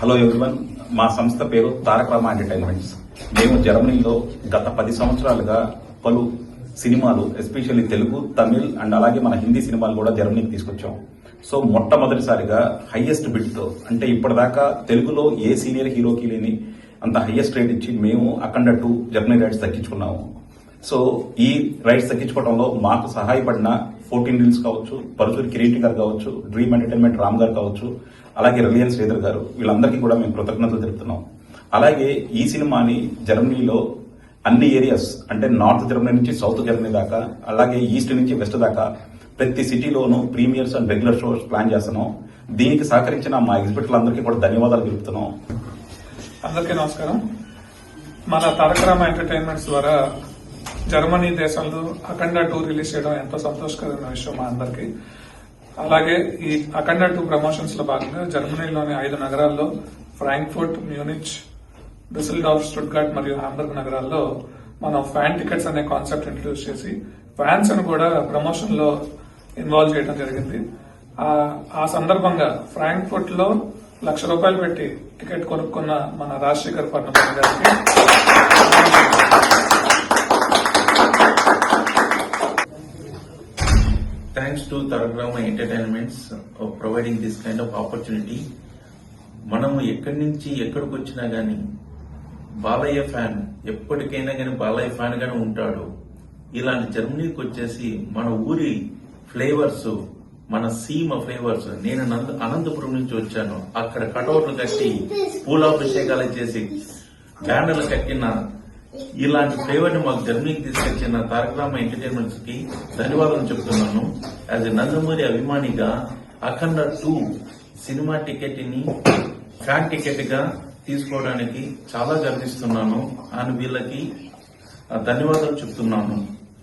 Hello everyone మా సంస్థ పేరు తారక రామ ఎంటర్టైన్మెంట్స్. మేము జర్మనీలో గత పది సంవత్సరాలుగా పలు సినిమాలు ఎస్పెషల్లీ తెలుగు తమిళ్ అండ్ అలాగే మన హిందీ సినిమాలు కూడా జర్మనీకి తీసుకొచ్చాం. సో మొట్టమొదటిసారిగా హైయెస్ట్ బిడ్తో అంటే ఇప్పటిదాకా తెలుగులో ఏ సీనియర్ హీరోకి లేని అంత హైయెస్ట్ రేట్ ఇచ్చి మేము అఖండ టూ జర్మనీ రేట్స్ తగ్గించుకున్నాము సో ఈ రైట్స్ తగ్గించుకోవడంలో మాకు సహాయపడిన ఫోర్టీన్ డీల్స్ కావచ్చు పరుచూరి కిరీటి గారు కావచ్చు డ్రీమ్ ఎంటర్టైన్మెంట్ రామ్ గారు కావచ్చు అలాగే రిలయన్స్ శ్రీధర్ గారు వీళ్ళందరికీ కూడా మేము కృతజ్ఞతలు తెలుపుతున్నాం. అలాగే ఈ సినిమాని జర్మనీలో అన్ని ఏరియాస్ అంటే నార్త్ జర్మనీ నుంచి సౌత్ జర్మనీ దాకా అలాగే ఈస్ట్ నుంచి వెస్ట్ దాకా ప్రతి సిటీలోనూ premieres and regular shows plan చేస్తున్నాం. దీనికి సహకరించిన మా ఎగ్జిబిటర్లందరికీ కూడా ధన్యవాదాలు తెలుపుతున్నాం. అందరికీ నమస్కారం. మన తారకరామ ఎంటర్టైన్మెంట్స్ ద్వారా జర్మనీ దేశంలో అఖండ టూ రిలీజ్ చేయడం ఎంతో సంతోషకరమైన విషయం మా అందరికి. అలాగే ఈ అఖండ టూ ప్రమోషన్స్లో భాగంగా జర్మనీలోని ఐదు నగరాల్లో ఫ్రాంక్ఫర్ట్ మ్యూనిచ్ డిసిల్డాఫ్ స్టుట్గార్ట్ మరియు హాంబర్గ్ నగరాల్లో మనం ఫ్యాన్ టికెట్స్ అనే కాన్సెప్ట్ ఇంట్రడ్యూస్ చేసి ఫ్యాన్స్ కూడా ప్రమోషన్లో ఇన్వాల్వ్ చేయడం జరిగింది. ఆ- సందర్భంగా ఫ్రాంక్ఫర్ట్లో లక్ష రూపాయలు పెట్టి టికెట్ కొనుక్కున్న మన రాజశేఖర్ పట్నం గారికి thanks to Taragrama entertainments providing this kind of opportunity మనము ఎక్కడి నుంచి ఎక్కడికి వచ్చినా గాని బాలయ్య ఫ్యాన్ ఎప్పటికైనా గాని బాలయ్య ఫ్యాన్ గానే ఉంటాడు. ఇలాంటి జర్మనీకి వచ్చేసి మన ఊరి ఫ్లేవర్స్ మన సీమ ఫ్లేవర్స్ నేను అనంతపురం నుంచి వచ్చాను. అక్కడ కటౌట్లు కట్టి పూలాభిషేకాలు చేసి బ్యానర్లు కట్టిన ఇలాంటి ఫ్లేవర్ని మాకు జర్మనీకి తీసుకొచ్చిన తారకరామ ఎంటర్టైన్మెంట్స్కి ధన్యవాదాలు చెప్తున్నాను. యాజ్ ఎ నందమూరి అభిమానిగా అఖండ టూ సినిమా టికెట్ని ఫ్యాన్ టికెట్గా తీసుకోవడానికి చాలా గర్విస్తున్నాను. అని వీళ్ళకి ధన్యవాదాలు చెప్తున్నాను.